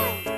ー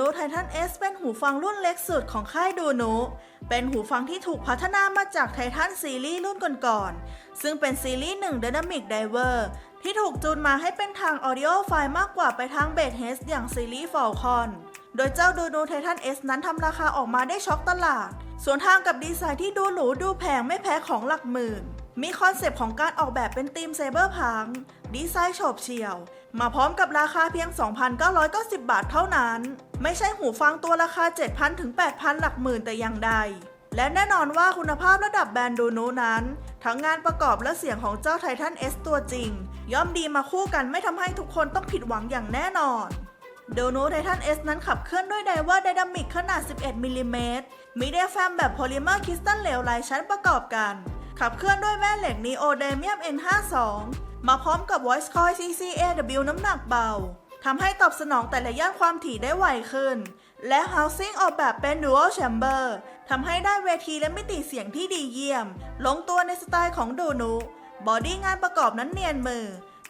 ดูนูไททัน S เป็นหูฟังรุ่นเล็กสุดของค่ายดูนเป็นหูฟังที่ถูกพัฒนามาจากไททันซีรีส์รุ่นก่อนๆ ซึ่งเป็นซีรีส์1 Dynamic Diver ที่ถูกจูนมาให้เป็นทาง Audio ไฟล์มากกว่าไปทางเบสเฮดอย่างซีรีส์ Falcon โดยเจ้าดูนไททัน S นั้นทำราคาออกมาได้ช็อกตลาด ส่วนทางกับดีไซน์ที่ดูหรูดูแพงไม่แพ้ของหลักหมื่น มีคอนเซปต์ของการออกแบบเป็นธีมเซเบอร์พังดีไซน์โฉบเฉี่ยว มาพร้อมกับราคาเพียง 2,990 บาทเท่านั้น ไม่ใช่หูฟังตัวราคา 7,000 ถึง 8,000 หลักหมื่นแต่อย่างใด และแน่นอนว่าคุณภาพระดับแบรนด์ดูนูนั้น ทั้งงานประกอบและเสียงของเจ้าไททัน S ตัวจริง ย่อมดีมาคู่กันไม่ทำให้ทุกคนต้องผิดหวังอย่างแน่นอนโดนูไททัน S นั้นขับเคลื่อนด้วยไดว่าไดนามิกขนาด 11มิลลิเมตรมีไดแฟมแบบโพลิเมอร์คริสตัลเหลวหลายชั้นประกอบกัน ขับเคลื่อนด้วยแม่เหล็ก Neo d a m i u m N52 มาพร้อมกับ Voice Coil CCAW น้ำหนักเบาทำให้ตอบสนองแต่ละย่านความถี่ได้ไวขึ้น และ Housing ออกแบบเป็น Dual Chamber ทำให้ได้เวทีและมิติเสียงที่ดีเยี่ยม ลงตัวในสไตล์ของดูนูบอดี้งานประกอบนั้นเนียนมือ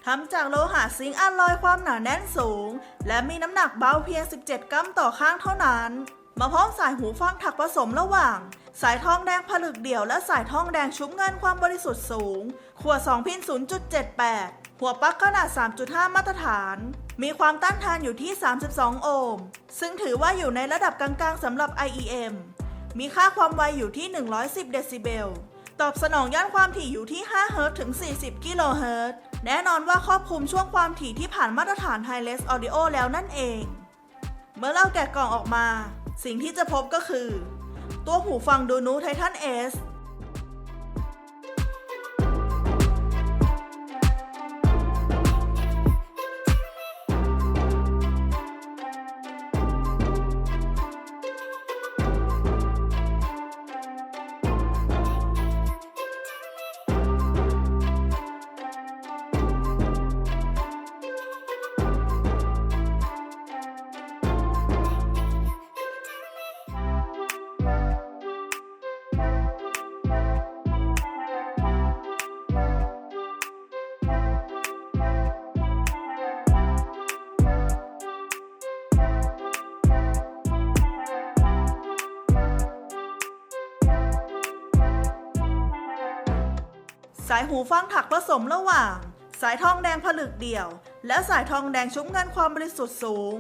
ทำจากโลหะซิงค์อัลลอยความหนาแน่นสูง และมีน้ำหนักเบาเพียง 17 กรัมต่อข้างเท่านั้น มาพร้อมสายหูฟังถักผสมระหว่าง สายทองแดงผลึกเดี่ยว และสายทองแดงชุบเงินความบริสุทธิ์สูง ขวด2พิน 0.78 หัวปลั๊กขนาด 3.5 มาตรฐาน มีความต้านทานอยู่ที่ 32 โอห์ม ซึ่งถือว่าอยู่ในระดับกลางๆสำหรับ IEM มีค่าความไวอยู่ที่ 110 เดซิเบล ตอบสนองย่านความถี่อยู่ที่ 5 เฮิรตซ์ถึง 40 กิโลเฮิรตซ์ แน่นอนว่าครอบคลุมช่วงความถี่ที่ผ่านมาตรฐาน Hi-Res Audio แล้วนั่นเอง เมื่อเราแกะกล่องออกมา สิ่งที่จะพบก็คือ ตัวหูฟังดูนูไททัน S ส สายหูฟังถักผสมระหว่าง สายทองแดงผลึกเดี่ยว และสายทองแดงชุบเงินความบริสุทธิ์สูง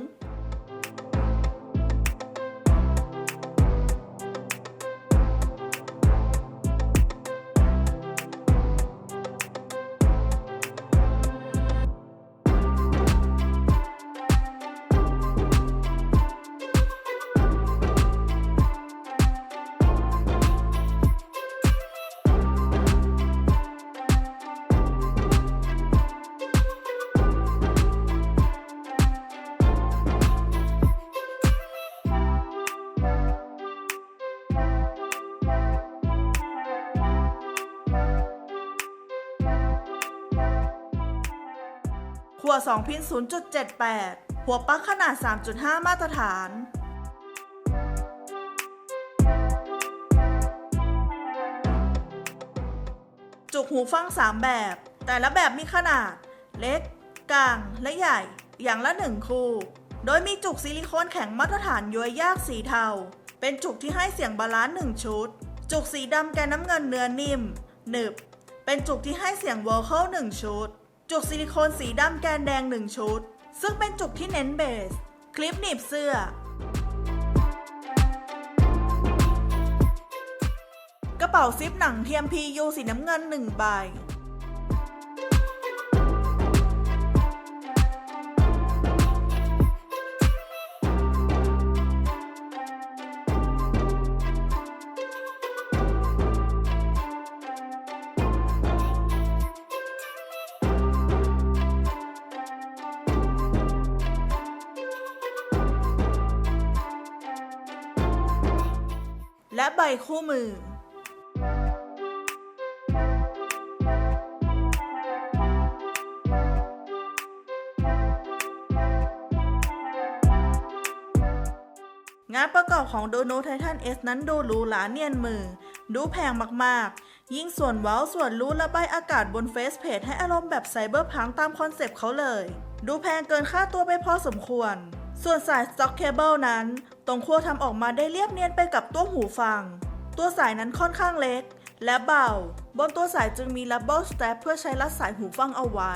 ขว2 พิน 0.78 หัวปลั๊กขนาด 3.5 มาตรฐาน จุกหูฟัง 3 แบบ แต่ละแบบมีขนาด เล็ก กลาง และใหญ่ อย่างละ 1 คู่ โดยมีจุกซิลิโคนแข็งมาตรฐานย้วยยากสีเทา เป็นจุกที่ให้เสียงบาลานซ์1ชุด จุกสีดำแกนน้ำเงินเนื้อนิ่ม หนึบ เป็นจุกที่ให้เสียงโวคอล1ชุด จุกซิลิโคนสีดำแกนแดง 1 ชุด ซึ่งเป็นจุกที่เน้นเบส คลิปหนีบเสื้อ กระเป๋าซิปหนังเทียม PU สีน้ำเงิน 1 ใบ และใบคู่มือ งานประกอบของโดโนไททันเอสนั้นดูหรูหราเนียนมือ ดูแพงมากๆ ยิ่งส่วนเว้าส่วนรู้ระบายอากาศบนเฟซเพจให้อารมณ์แบบไซเบอร์พังตามคอนเซปต์เขาเลย ดูแพงเกินค่าตัวไปพอสมควร ส่วนสายสต็อกเคเบิลนั้น ตรงขั้วทำออกมาได้เรียบเนียนไปกับตัวหูฟัง ตัวสายนั้นค่อนข้างเล็ก และเบา บนตัวสายจึงมี r ับเบิลส t ต p เพื่อใช้รัดสายหูฟังเอาไว้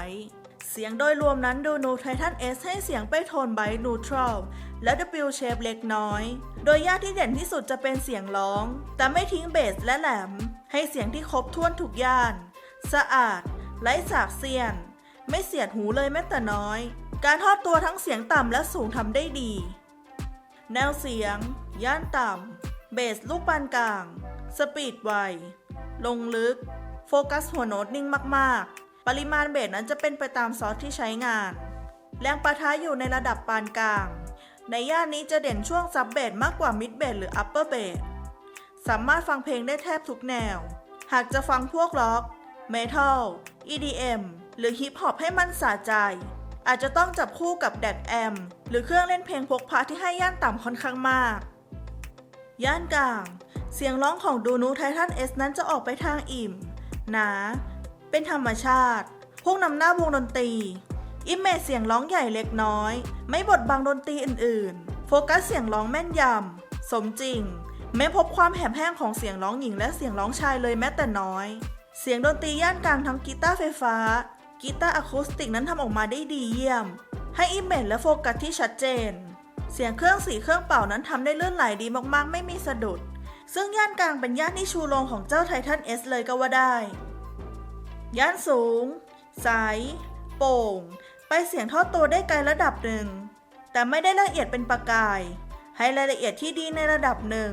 เสียงโดยรวมนั้นดูนูไททัน S ให้เสียงไปโทนไบนูทรัลและ W shape เล็กน้อย โดยยานที่เด่นที่สุดจะเป็นเสียงร้อง แต่ไม่ทิ้งเบสและแหลม ให้เสียงที่ครบถ้วนทุกย่าน สะอาด ไร้สากเสียน ไม่เสียดหูเลยแม้แต่น้อย การทอดตัวทั้งเสียงต่ำและสูงทำได้ดี แนวเสียง ย่านต่ำ เบสลูกปานกลาง สปีดไว ลงลึก โฟกัสหัวโน้ตนิ่งมากๆ ปริมาณเบสนั้นจะเป็นไปตามซอสที่ใช้งาน แรงปะทะอยู่ในระดับปานกลาง ในย่านนี้จะเด่นช่วงซับเบสมากกว่ามิดเบสหรืออัปเปอร์เบส สามารถฟังเพลงได้แทบทุกแนว หากจะฟังพวกร็อก เมทัล EDM หรือฮิปฮอปให้มันสะใจ อาจจะต้องจับคู่กับแดกแอม หรือเครื่องเล่นเพลงพกพาที่ให้ย่านต่ำค่อนข้างมาก ย่านกลาง เสียงร้องของดูนูไททันเอสนั้นจะออกไปทางอิ่ม หนา เป็นธรรมชาติ พวกนำหน้าวงดนตรี อิมเมจเสียงร้องใหญ่เล็กน้อย ไม่บดบังดนตรีอื่น ๆ โฟกัสเสียงร้องแม่นยำ สมจริง ไม่พบความแหบแห้งของเสียงร้องหญิงและเสียงร้องชายเลยแม้แต่น้อย เสียงดนตรีย่านกลางทั้งกีตาร์ไฟฟ้า กีตาร์อะคูสติกนั้นทำออกมาได้ดีเยี่ยม ให้อิมเมจและโฟกัสที่ชัดเจน เสียงเครื่องสีเครื่องเป่านั้นทำได้ลื่นไหลดีมากๆ ไม่มีสะดุด ซึ่งย่านกลางเป็นย่านที่ชูโรงของเจ้าไททันเอสเลยก็ว่าได้ ย่านสูง ใส โป่ง ไปเสียงทอดตัวได้ไกลระดับหนึ่ง แต่ไม่ได้ละเอียดเป็นประกาย ให้รายละเอียดที่ดีในระดับหนึ่ง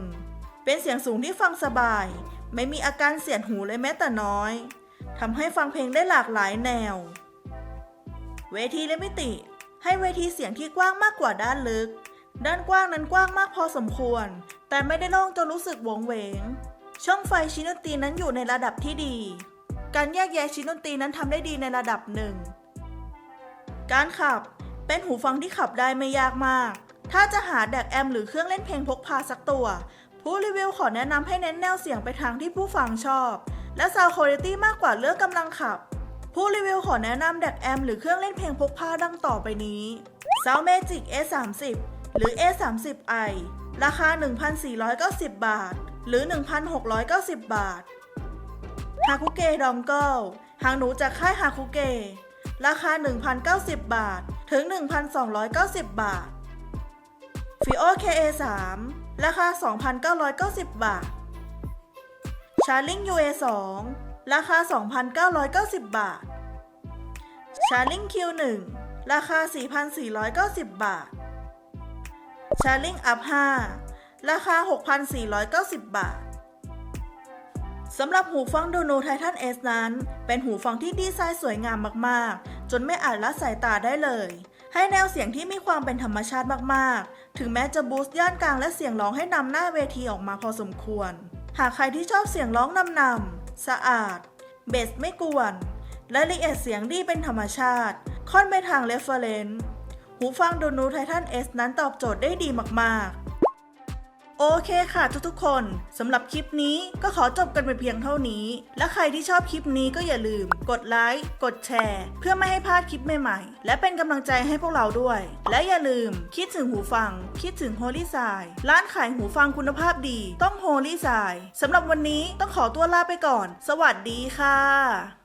เป็นเสียงสูงที่ฟังสบาย ไม่มีอาการเสียดหูเลยแม้แต่น้อย ทำให้ฟังเพลงได้หลากหลายแนว เวทีและมิติ ให้เวทีเสียงที่กว้างมากกว่าด้านลึก ด้านกว้างนั้นกว้างมากพอสมควร แต่ไม่ได้โล่งจนรู้สึกหวงเวง ช่องไฟชิ้นดนตรีนั้นอยู่ในระดับที่ดี การแยกแยะชิ้นดนตรีนั้นทำได้ดีในระดับหนึ่ง การขับเป็นหูฟังที่ขับได้ไม่ยากมาก ถ้าจะหาแดกแอมหรือเครื่องเล่นเพลงพกพาสักตัว ผู้รีวิวขอแนะนำให้เน้นแนวเสียงไปทางที่ผู้ฟังชอบ และ Sound Quality มากกว่าเรื่องกำลังขับ ผู้รีวิวขอแนะนำแดกแอมหรือเครื่องเล่นเพลงพกพาดังต่อไปนี้ Sound Magic A30 หรือ A30i ราคา 1,490 บาท หรือ 1,690 บาทฮาคุเกะดองเกิลหางหนูจากค่ายฮาคุเกะราคา 1,090 บาท ถึง 1,290 บาทฟิโอ KA3 ราคา 2,990 บาท ชาลิง UA2 ราคา 2,990 บาทชาลิง Q1 ราคา 4,490 บาทชาลิง Up 5 ราคา 6,490 บาท สำหรับหูฟังโดโนไททัน S นั้น เป็นหูฟังที่ดีไซน์สวยงามมากๆ จนไม่อาจละสายตาได้เลย ให้แนวเสียงที่มีความเป็นธรรมชาติมากๆ ถึงแม้จะบูสต์ย่านกลางและเสียงร้องให้นำหน้าเวทีออกมาพอสมควร หากใครที่ชอบเสียงร้องนำๆสะอาด เบสไม่กวน และละเอียดเสียงดีเป็นธรรมชาติ ค่อนไปทางเรฟเฟรนซ์หูฟังดโนไททัน S นั้นตอบโจทย์ได้ดีมากๆ โอเคค่ะทุกๆคนสำหรับคลิปนี้ก็ขอจบกันไปเพียงเท่านี้ และใครที่ชอบคลิปนี้ก็อย่าลืม กดไลค์กดแชร์ เพื่อไม่ให้พลาดคลิปใหม่ๆ และเป็นกำลังใจให้พวกเราด้วย และอย่าลืมคิดถึงหูฟัง คิดถึง Holy s i ร้านขายหูฟังคุณภาพดี ต้อง Holy s i สำหรับวันนี้ต้องขอตัวลาไปก่อน สวัสดีค่ะ